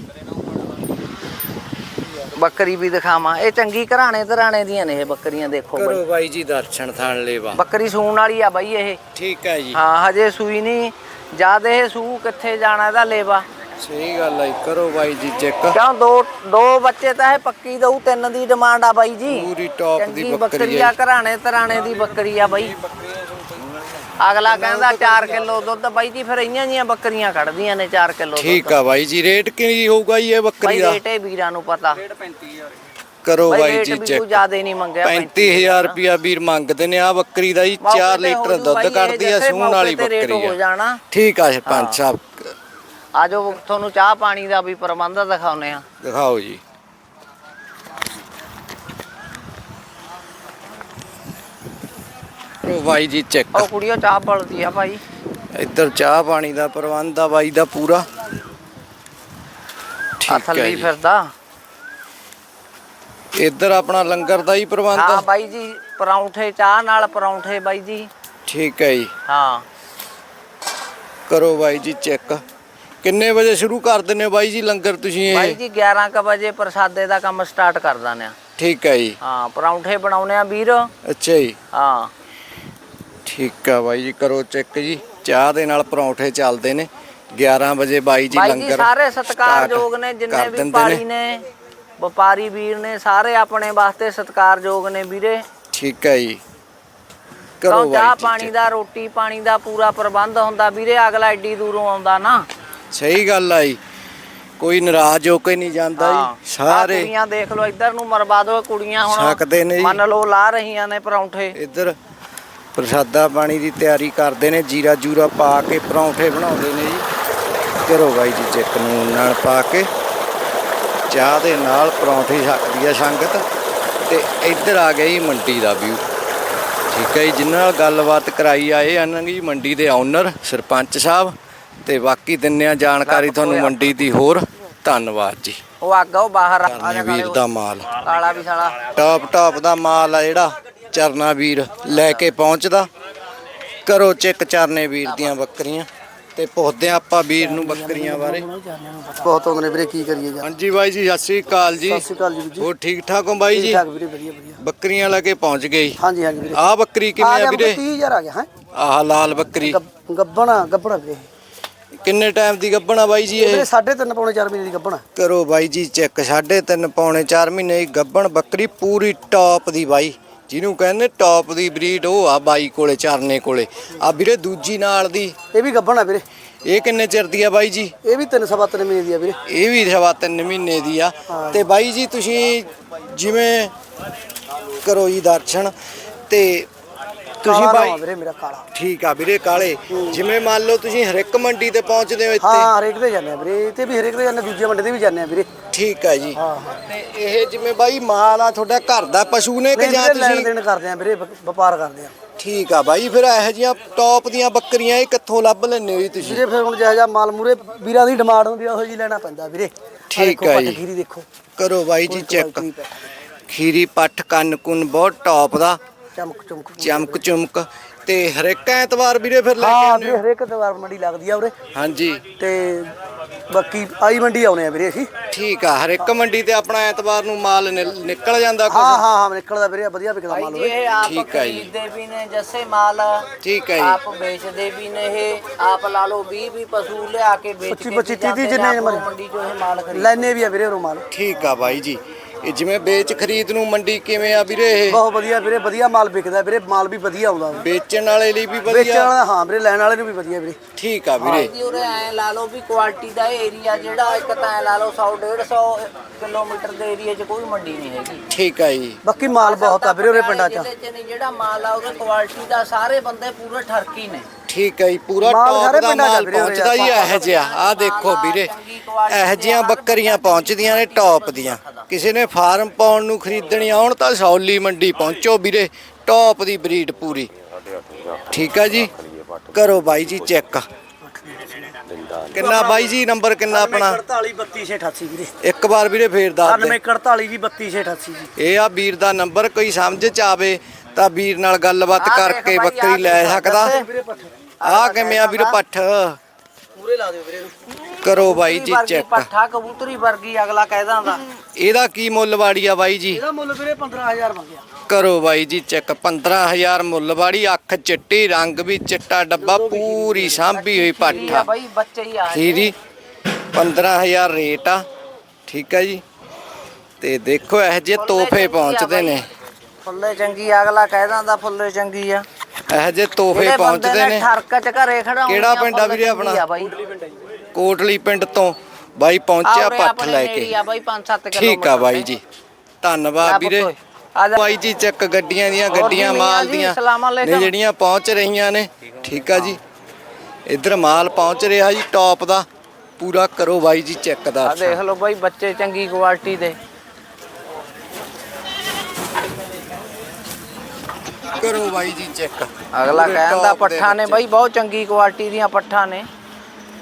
ਬੱਕਰੀ ਵੀ ਦਿਖਾਵਾਂ। ਇਹ ਚੰਗੀ ਘਰਾਣੇ ਘਰਾਣੇ ਦੀਆਂ ਨੇ ਇਹ ਬੱਕਰੀਆਂ ਦੇਖੋ ਬਾਈ ਕਰੋ ਬਾਈ। ਜੀ ਦਰਸ਼ਨ ਥਾਣ ਲੇਵਾ ਬੱਕਰੀ ਸੂਣ ਵਾਲੀ ਆ ਬਾਈ ਇਹ। ਠੀਕ ਹੈ ਜੀ। ਹਾਂ ਹਜੇ ਸੂਈ ਨਹੀਂ। ਜਦ ਇਹ ਸੂ ਕਿੱਥੇ ਜਾਣਾ ਇਹਦਾ ਲੇਵਾ? ਸਹੀ ਗੱਲ ਹੈ ਕਰੋ ਬਾਈ ਜੀ ਚੈੱਕ। ਕਿਉਂ ਦੋ ਦੋ ਬੱਚੇ ਤਾਂ ਇਹ ਪੱਕੀ ਦਊ ਤਿੰਨ ਦੀ ਡਿਮਾਂਡ ਆ ਬਾਈ ਜੀ। ਪੂਰੀ ਟੌਪ ਦੀ ਚੰਗੀ ਬੱਕਰੀ ਆ ਘਰਾਣੇ ਤਰਾਣੇ ਦੀ ਬੱਕਰੀ ਆ ਬਾਈ। ਅਗਲਾ ਕਹਿੰਦਾ 4 ਕਿਲੋ ਦੁੱਧ ਬਾਈ ਜੀ ਫਿਰ ਇਆਂ ਜੀਆਂ ਬੱਕਰੀਆਂ ਕੱਢਦੀਆਂ ਨੇ 4 ਕਿਲੋ ਦੁੱਧ। ਠੀਕ ਆ ਬਾਈ ਜੀ ਰੇਟ ਕੀ ਹੋਊਗਾ ਜੀ ਇਹ ਬੱਕਰੀ ਬਾਈ ਦਾ? ਰੇਟ ਇਹ ਵੀਰਾਂ ਨੂੰ ਪਤਾ। ਕਰੋ ਬਾਈ ਬਾਈ ਰੇਟ ਜੀ ਵੀ ਕੋਈ ਚੈੱਕ। ਜ਼ਿਆਦਾ ਨਹੀਂ ਮੰਗਿਆ 35000 ਰੁਪਿਆ ਵੀਰ ਮੰਗਦੇ ਨੇ ਆ ਬੱਕਰੀ ਦਾ ਜੀ 4 ਲੀਟਰ ਦੁੱਧ ਕੱਢਦੀ ਆ ਸੂਣ ਵਾਲੀ ਬੱਕਰੀ ਹੋ ਆ ਜਾਣਾ। ਠੀਕ ਆ ਸਰਪੰਚ ਸਾਹਿਬ ਆਜੋ ਤੁਹਾਨੂੰ ਚਾਹ ਪਾਣੀ ਦਾ ਵੀ ਪ੍ਰਬੰਧ ਦਿਖਾਉਨੇ ਆ ਦਿਖਾਓ ਜੀ। ਉਹ ਬਾਈ ਜੀ ਚੈੱਕ। ਉਹ ਕੁੜੀਓ ਚਾਹ ਬਲਦੀ ਆ ਭਾਈ ਇੱਧਰ ਚਾਹ ਪਾਣੀ ਦਾ ਪ੍ਰਬੰਧ ਆ ਬਾਈ ਦਾ ਪੂਰਾ। ਆ ਠੀਕ ਹੈ ਥੱਲੇ ਹੀ ਜੀ। ਫਿਰਦਾ। ਇੱਧਰ ਆਪਣਾ ਲੰਗਰ ਦਾ ਹੀ ਪ੍ਰਬੰਧ ਹਾਂ ਆ ਬਾਈ ਜੀ ਪਰੌਂਠੇ ਚਾਹ ਨਾਲ ਪਰੌਂਠੇ ਬਾਈ ਜੀ। ਠੀਕ ਹੈ ਜੀ। ਹਾਂ। ਕਰੋ ਬਾਈ ਜੀ ਚੈੱਕ। ਕਿੰਨੇ ਵਜੇ ਸ਼ੁਰੂ ਕਰ ਦਿੰਦੇ ਹੋ ਬਾਈ ਜੀ ਲੰਗਰ ਤੁਸੀਂ ਬਾਈ ਇਹ ਜੀ 11 ਕ ਵਜੇ ਪ੍ਰਸਾਦੇ ਦਾ ਕੰਮ ਸਟਾਰਟ ਕਰ ਦਾਨੇ ਆ। ਠੀਕ ਹੈ ਜੀ। ਹਾਂ ਪਰੌਂਠੇ ਬਣਾਉਨੇ ਆ ਵੀਰ। ਅੱਛਾ ਜੀ। ਹਾਂ। ਠੀਕ ਆ ਬਾਈ ਜੀ ਕਰੋ ਚੈੱਕ ਜੀ। ਚਾਹ ਦੇ ਨਾਲ ਪਰੌਂਠੇ ਚੱਲਦੇ ਨੇ। 11 ਵਜੇ ਬਾਈ ਜੀ ਬਾਈ ਜੀ ਲੰਗਰ ਸਾਰੇ ਸਤਿਕਾਰਯੋਗ ਨੇ ਜਿੰਨੇ ਕਰ ਵੀ ਦਿੰਦੇ ਪਾਲੀ ਨੇ ਵਪਾਰੀ ਵੀਰ ਨੇ ਸਾਰੇ ਆਪਣੇ ਵਾਸਤੇ ਸਤਿਕਾਰਯੋਗ ਨੇ ਵੀਰੇ। ਠੀਕ ਹੈ ਜੀ। ਕਰੋ ਕਿਉਂ ਚਾਹ ਬਾਈ ਜੀ ਪਾਣੀ ਦਾ ਰੋਟੀ ਪਾਣੀ ਦਾ ਪੂਰਾ ਪ੍ਰਬੰਧ ਹੁੰਦਾ ਵੀਰੇ ਅਗਲਾ ਐਡੀ ਦੂਰੋਂ ਆਉਂਦਾ ਨਾ। ਸਹੀ ਗੱਲ ਆ ਜੀ। ਕੋਈ ਨਾਰਾਜ਼ ਹੋ ਕੇ ਨਹੀਂ ਜਾਂਦਾ ਹਾਂ। ਜੀ ਸਾਰੇ ਕੁੜੀਆਂ ਦੇਖ ਲਓ ਇੱਧਰ ਨੂੰ ਮਰਵਾ ਦਿਓ ਕੁੜੀਆਂ ਹੁਣ ਛਕਦੇ ਨੇ ਜੀ। ਮੰਨ ਲਓ ਲਾ ਰਹੀਆਂ ਨੇ ਪਰੌਂਠੇ। ਇੱਧਰ ਪ੍ਰਸਾਦਾ ਪਾਣੀ ਦੀ ਤਿਆਰੀ ਕਰਦੇ ਨੇ ਜੀਰਾ ਜੂਰਾ ਪਾ ਕੇ ਪਰੌਂਠੇ ਬਣਾਉਂਦੇ ਨੇ ਜੀ। ਕਰੋ ਬਾਈ ਜੀ ਚੈੱਕ ਨੂੰ ਨਾਲ ਪਾ ਕੇ। ਚਾਹ ਦੇ ਨਾਲ ਪਰੌਂਠੇ ਛਕਦੀ ਆ ਸੰਗਤ। ਤੇ ਇੱਧਰ ਆ ਗਿਆ ਜੀ ਮੰਡੀ ਦਾ ਵਿਊ ਠੀਕ ਹੈ ਜੀ ਜਿਨ੍ਹਾਂ ਨਾਲ ਗੱਲਬਾਤ ਕਰਾਈ ਆ ਇਹ ਹਨ ਜੀ ਮੰਡੀ ਦੇ ਓਨਰ ਸਰਪੰਚ ਸਾਹਿਬ। ਤੇ ਬਾਕੀ ਦਿੰਨੇ ਆ ਜਾਣਕਾਰੀ ਤੁਹਾਨੂੰ ਮੰਡੀ ਦੀ ਹੋਰ। ਧੰਨਵਾਦ ਜੀ। ਉਹ ਅੱਗ ਉਹ ਬਾਹਰ ਆ ਜਾ ਵੀਰ ਦਾ ਮਾਲ। ਕਾਲਾ ਵੀ ਸਾਲਾ। ਟਾਪ ਟਾਪ ਦਾ ਮਾਲ ਆ ਜਿਹੜਾ। ਚਰਨਾ ਵੀਰ ਲੈ ਕੇ ਪਹੁੰਚਦਾ। ਕਰੋ ਚੈੱਕ ਚਰਨੇ ਵੀਰ ਦੀਆਂ ਬੱਕਰੀਆਂ ਤੇ ਪੁੱਛਦੇ ਆਪਾਂ ਵੀਰ ਨੂੰ ਬੱਕਰੀਆਂ ਬਾਰੇ। ਬਹੁਤ ਨੇ ਵੀਰੇ ਕੀ ਕਰੀਏ ਜੀ ਹਾਂਜੀ ਬਾਈ ਜੀ ਸਤਿ ਸ੍ਰੀ ਅਕਾਲ ਜੀ। ਸਤਿ ਸ਼੍ਰੀ ਅਕਾਲ ਜੀ ਵੀਰ ਜੀ। ਹੋਰ ਠੀਕ ਠਾਕ ਹੋ ਬਾਈ ਜੀ? ਠਾਕ ਵੀਰੇ ਵਧੀਆ ਵਧੀਆ। ਬੱਕਰੀਆਂ ਲੈ ਕੇ ਪਹੁੰਚ ਗਏ। ਹਾਂਜੀ ਹਾਂਜੀ ਵੀਰੇ। ਆਹ ਬੱਕਰੀ ਕਿਵੇਂ ਆ ਵੀਰੇ 30000 ਆ ਗਿਆ ਹੈ? ਆਹ ਲਾਲ ਬੱਕਰੀ। ਗੱਬਣਾ ਗੱਬਣਾ ਵੀਰੇ। ਕਿੰਨੇ ਟਾਈਮ ਦੀ ਗੱਭਣਾ ਬਾਈ ਜੀ ਵੀਰੇ ਇਹ 3.5 ਪੌਣੇ 4 ਮਹੀਨੇ ਦੀ ਗੱਬਣਾ। ਕਰੋ ਬਾਈ ਜੀ ਚੈੱਕ ਸਾਢੇ ਤਿੰਨ ਪੌਣੇ 4 ਮਹੀਨੇ ਦੀ ਗੱਭਣ ਬੱਕਰੀ ਪੂਰੀ ਟੌਪ ਦੀ ਬਾਈ। ਜਿਹਨੂੰ ਕਹਿੰਦੇ ਟੌਪ ਦੀ ਬਰੀਡ ਉਹ ਆ ਬਾਈ ਕੋਲੇ ਚਰਨੇ ਕੋਲੇ। ਆ ਵੀਰੇ ਦੂਜੀ ਨਾਲ ਦੀ। ਇਹ ਵੀ ਗੱਭਣ ਆ ਵੀਰੇ। ਇਹ ਕਿੰਨੇ ਚਿਰ ਦੀ ਆ ਬਾਈ ਜੀ? ਇਹ ਵੀ ਤਿੰਨ ਸਵਾ ਤਿੰਨ ਮਹੀਨੇ ਦੀ ਆ ਵੀਰੇ। ਇਹ ਵੀ ਸਵਾ ਤਿੰਨ ਮਹੀਨੇ ਦੀ ਆ। ਤੇ ਬਾਈ ਜੀ ਤੁਸੀਂ ਜਿਵੇਂ ਕਰੋ ਜੀ ਦਰਸ਼ਨ ਤੇ ਤੁਸੀਂ ਬਾਈ ਵੀਰੇ ਮੇਰਾ ਕਾਲਾ। ਠੀਕ ਆ ਵੀਰੇ ਕਾਲੇ। ਜਿਵੇਂ ਮੰਨ ਲਓ ਤੁਸੀਂ ਹਰ ਇੱਕ ਮੰਡੀ ਤੇ ਪਹੁੰਚਦੇ ਹੋ ਇੱਥੇ। ਹਾਂ ਹਰੇਕ ਦੇ ਜਾਂਦੇ ਆ ਵੀਰੇ। ਤੇ ਵੀ ਹਰੇਕ ਦੇ ਜਾਂਦੇ ਦੂਜੇ ਮੰਡੇ ਤੇ ਵੀ ਜਾਂਦੇ ਆ ਵੀਰੇ। ਠੀਕ ਆ ਜੀ। ਹਾਂ। ਤੇ ਇਹ ਜਿਵੇਂ ਬਾਈ ਮਾਲ ਆ ਤੁਹਾਡਾ ਘਰ ਦਾ ਪਸ਼ੂ ਨੇ ਕਿ ਜਾਂ ਲੈਣ ਤੁਸੀਂ ਦੇਣ ਕਰਦੇ ਆ ਵੀਰੇ ਵਪਾਰ ਕਰਦੇ ਆ। ਠੀਕ ਆ ਬਾਈ ਫਿਰ ਇਹੋ ਜੀਆਂ ਟੌਪ ਦੀਆਂ ਬੱਕਰੀਆਂ ਇਹ ਕਿੱਥੋਂ ਲੱਭ ਲੈਂਦੇ ਹੋ ਜੀ ਤੁਸੀਂ? ਵੀਰੇ ਫਿਰ ਹੁਣ ਜਿਹੋ ਜਿਹਾ ਮਾਲ ਮੂਰੇ ਵੀਰਾਂ ਦੀ ਡਿਮਾਂਡ ਹੁੰਦੀ ਆ ਉਹੋ ਜੀ ਲੈਣਾ ਪੈਂਦਾ ਵੀਰੇ। ਆਹ ਠੀਕ ਦੇਖੋ ਆ ਪੱਟ ਜੀ। ਖੀਰੀ ਦੇਖੋ। ਕਰੋ ਬਾਈ ਜੀ ਕੋਈ ਚੈੱਕ। ਪੈ। ਖੀਰੀ ਪੱਠ ਕੰਨ ਕੁੰਨ ਬਹੁਤ ਟੌਪ ਦਾ। ਚਮਕ ਚਮਕ ਚਮਕ ਚੁਮਕ। ਤੇ ਹਰ ਇੱਕ ਐਤਵਾਰ ਵੀਰੇ ਫਿਰ ਲੈ ਕੇ ਹਾਂ ਆਉਂਦੇ ਵੀਰੇ ਹੋ? ਹਰੇਕ ਤਵਾਰ ਮੰਡੀ ਲੱਗਦੀ ਆ ਉਰੇ ਹਾਂਜੀ। ਤੇ ਬਾਕੀ ਆਈ ਮੰਡੀ ਆਉਨੇ ਆ ਵੀਰੇ ਅਸੀਂ। ਠੀਕ ਆ ਹਰ ਇੱਕ ਮੰਡੀ ਤੇ ਆਪਣਾ ਐਤਵਾਰ ਨੂੰ ਮਾਲ ਨਿ- ਨਿਕਲ ਜਾਂਦਾ ਕੁਝ ਹਾਂ ਹਾਂ ਹਾਂ ਨਿਕਲਦਾ ਵੀਰੇ ਵਧੀਆ ਵਿਕਦਾ ਮਾਲ ਇਹ ਆਪ ਠੀਕ ਆ ਜੀ। ਖਰੀਦਦੇ ਵੀ ਨੇ ਜੱਸੇ ਮਾਲ। ਠੀਕ ਹੈ ਜੀ। ਆਪ ਵੇਚਦੇ ਵੀ ਨੇ ਇਹ। ਆਪ ਲਾ ਲਓ 20 20 ਪਸ਼ੂ ਲਿਆ ਕੇ ਵੇਚ ਕੇ ਪੱਚੀ, ਤੀਹ- ਜਿੰਨੇ ਮਰਜ਼ੀ। ਮੰਡੀ ਚੋਂ ਇਹ ਮਾਲ ਖਰੀਦ ਲੈਨੇ ਵੀ ਆ ਵੀਰੇ ਉਰੋਂ ਮਾਲ। ਠੀਕ ਆ ਬਾਈ ਜੀ। ਇਹ ਜਿਵੇਂ ਵੇਚ ਖਰੀਦ ਨੂੰ ਮੰਡੀ ਕਿਵੇਂ ਆ ਵੀਰੇ ਇਹ? ਬਹੁਤ ਵਧੀਆ ਵੀਰੇ ਵਧੀਆ ਮਾਲ ਵਿਕਦਾ ਵੀਰੇ ਮਾਲ ਵੀ ਵਧੀਆ ਆਉਂਦਾ ਵਾ। ਵੇਚਣ ਵਾਲੇ ਲਈ ਵੀ ਵੇਚਣ ਵਧੀਆ ਵਾਲਾ ਹਾਂ ਵੀਰੇ ਲੈਣ ਵਾਲੇ ਨੂੰ ਵੀ ਵਧੀਆ ਵੀਰੇ। ਠੀਕ ਆ ਵੀਰੇ। ਜੀ ਉਰੇ ਐ ਲਾ ਲਓ ਵੀ ਕੁਆਲਿਟੀ ਦਾ ਏਰੀਆ ਜਿਹੜਾ ਇੱਕ ਤਾਂ ਐ ਲਾ ਲਓ 100 150 ਕਿਲੋਮੀਟਰ ਦੇ ਏਰੀਆ 'ਚ ਕੋਈ ਮੰਡੀ ਨਹੀਂ ਹੈਗੀ। ਠੀਕ ਆ ਜੀ। ਬਾਕੀ ਮਾਲ ਬਹੁਤ ਆ ਵੀਰੇ ਉਰੇ ਪਿੰਡਾਂ 'ਚ। ਜ਼ਿਲ੍ਹੇ 'ਚ ਨਹੀਂ ਜਿਹੜਾ ਮਾਲ ਆ ਉਹਦੇ ਕੁਆਲਿਟੀ ਦਾ ਸਾਰੇ ਬੰਦੇ ਪੂਰੇ ਠਰਕੀ ਨੇ। ਠੀਕ ਹੈ ਜੀ ਪੂਰਾ ਮਾਲ ਟੌਪ ਸਾਰੇ ਦਾ ਪਿੰਡਾਂ 'ਚ ਮਾਲ ਵੀਰੇ ਉਰੇ ਪਹੁੰਚਦਾ ਜੀ ਇਹੋ ਜਿਹਾ। ਆ ਦੇਖੋ ਵੀਰੇ ਇਹੋ ਜਿਹੀਆਂ ਬੱਕਰੀਆਂ ਪਹੁੰਚਦੀਆਂ ਨੇ ਟੌਪ ਦੀਆਂ। ਕਿਸੇ ਨੇ ਫਾਰਮ ਪਾਉਣ ਨੂੰ ਖਰੀਦਣੀ ਆਉਣ ਤਾਂ ਸੌਲੀ ਮੰਡੀ ਪਹੁੰਚੋ ਵੀਰੇ ਟੌਪ ਦੀ ਬਰੀਡ ਪੂਰੀ। ਠੀਕ ਆ ਜੀ? ਕਰੋ ਬਾਈ ਜੀ ਚੈੱਕ। ਕਿੰਨਾ ਬਾਈ ਜੀ ਨੰਬਰ ਕਿੰਨਾ ਆਪਣਾ? 48 3288 ਵੀਰੇ। ਇੱਕ ਵਾਰ ਵੀਰੇ ਫੇਰ ਦੱਸ ਦੇ। 98 ਜੀ 3288 ਜੀ। ਇਹ ਆ ਵੀਰ ਦਾ ਨੰਬਰ ਕੋਈ ਸਮਝ ਚ ਆਵੇ ਤਾਂ ਵੀਰ ਨਾਲ ਗੱਲਬਾਤ ਕਰਕੇ ਬੱਕਰੀ ਲੈ ਸਕਦਾ। ਆ ਕਿਵੇਂ ਆ ਵੀਰ ਪੱਠ? ਪੂਰੇ ਲਾ ਦਿਓ ਵੀਰੇ ਇਹਨੂੰ। ਕਰੋ ਬਾਈ ਜੀ ਵਰਗੀ ਚੈੱਕ। ਪੱਠਾ ਕਬੂਤਰੀ ਵਰਗੀ ਅਗਲਾ ਕਹਿ ਦਿੰਦਾ ਇਹਦਾ ਕੀ ਮੁੱਲ ਵਾੜੀ ਆ ਬਾਈ ਜੀ? ਇਹਦਾ ਮੁੱਲ ਵੀਰੇ 15000 ਮੰਗਿਆ ਕਰੋ ਬਾਈ ਜੀ ਚੈੱਕ 15000 ਮੁੱਲ ਵਾੜੀ ਅੱਖ ਚਿੱਟੀ ਰੰਗ ਵੀ ਚਿੱਟਾ ਡੱਬਾ ਪੂਰੀ ਸਾਂਭੀ ਹੋਈ ਠੀਕ ਆ ਪੱਠਾ ਬਾਈ ਬੱਚੇ ਹੀ ਆ ਖੀਰੀ 15000 ਰੇਟ ਆ। ਠੀਕ ਆ ਜੀ। ਤੇ ਦੇਖੋ ਇਹ ਜੇ ਤੋਹਫੇ ਪਹੁੰਚਦੇ ਨੇ। ਫੁੱਲੇ ਚੰਗੀ ਆ, ਅਗਲਾ ਕਹਿ ਦਿੰਦਾ ਫੁੱਲੇ ਚੰਗੀ ਆ। ਇਹ ਜੇ ਤੋਹਫੇ ਜਿਹੜੇ ਬੰਦੇ ਪਹੁੰਚਦੇ ਨੇ ਠਰਕ ਚ ਘਰੇ ਖੜਾਉਣੀ ਕਿਹੜਾ ਪਿੰਡ ਆ ਵੀਰੇ ਆਪਣਾ? ਕੋਟਲੀ ਪਿੰਡ ਤੋਂ ਬਾਈ ਪਹੁੰਚਿਆ ਪੱਠ ਲੈ ਕੇ। ਆ ਬਾਈ 5-7 ਕਿਲੋਮੀਟਰ ਠੀਕ ਆ ਬਾਈ ਜੀ। ਧੰਨਵਾਦ ਵੀਰੇ। ਬਾਈ ਜੀ ਚੱਕ ਗੱਡੀਆਂ ਦੀਆਂ ਹੋਰ ਗੱਡੀਆਂ ਜੀ, ਮੀਆਂ ਮਾਲ ਜੀ, ਦੀਆਂ ਸਲਾਮ ਅਲੈਕਮ। ਨੇ ਜਿਹੜੀਆਂ ਪਹੁੰਚ ਰਹੀਆਂ ਨੇ। ਠੀਕ ਆ ਜੀ। ਇੱਧਰ ਮਾਲ ਪਹੁੰਚ ਰਿਹਾ ਜੀ ਟੌਪ ਦਾ। ਪੂਰਾ ਕਰੋ ਬਾਈ ਜੀ ਚੈੱਕ ਦਾ ਆ ਦੇਖ ਲਓ ਬਾਈ ਬੱਚੇ ਚੰਗੀ ਕੁਆਲਿਟੀ ਦੇ। ਕਰੋ ਬਾਈ ਜੀ ਚੈੱਕ। ਅਗਲਾ ਪੂਰੇ ਕਹਿੰਦਾ ਪੱਠਾ ਨੇ ਬਾਈ ਬਹੁਤ ਚੰਗੀ ਕੁਆਲਿਟੀ ਦੀਆਂ ਪੱਠਾ ਨੇ।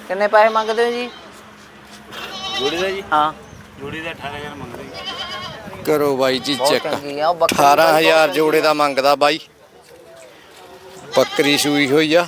ਕਿੰਨੇ ਪੈਸੇ ਮੰਗਦੇ ਹੋ ਜੀ? ਜੋੜੀ ਦਾ ਜੀ? ਹਾਂ। ਜੋੜੀ ਦਾ 18000 ਮੰਗਦੇ ਕਰੋ ਬਾਈ ਜੀ ਚੈੱਕ। 18000 ਜੋੜੇ ਦਾ ਮੰਗਦਾ ਬਾਈ। ਬੱਕਰੀ ਸੂਈ ਹੋਈ ਆ।